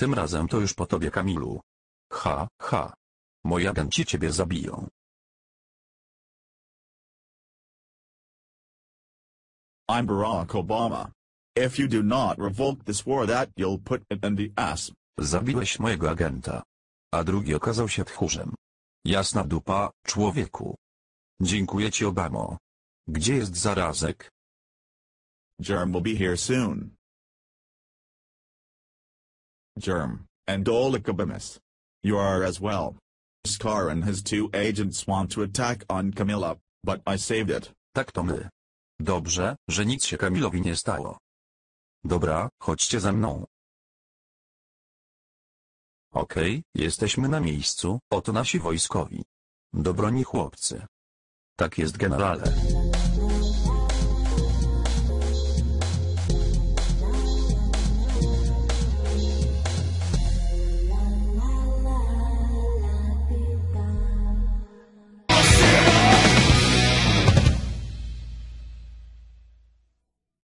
Tym razem to już po tobie Kamilu. Ha, ha. Moi agenci ciebie zabiją. I'm Barack Obama. If you do not revoke this war that you'll put it in the ass. Zabiłeś mojego agenta. A drugi okazał się tchórzem. Jasna dupa, człowieku. Dziękuję ci Obamo. Gdzie jest zarazek? Germ will be here soon. Germ, and Olikabimus. You are as well. Scar and his two agents want to attack on Camilla, but I saved it. Tak to my. Dobrze, że nic się Kamilowi nie stało. Dobra, chodźcie ze mną. Okej, jesteśmy na miejscu, oto nasi wojskowi. Do broni chłopcy. Tak jest generale.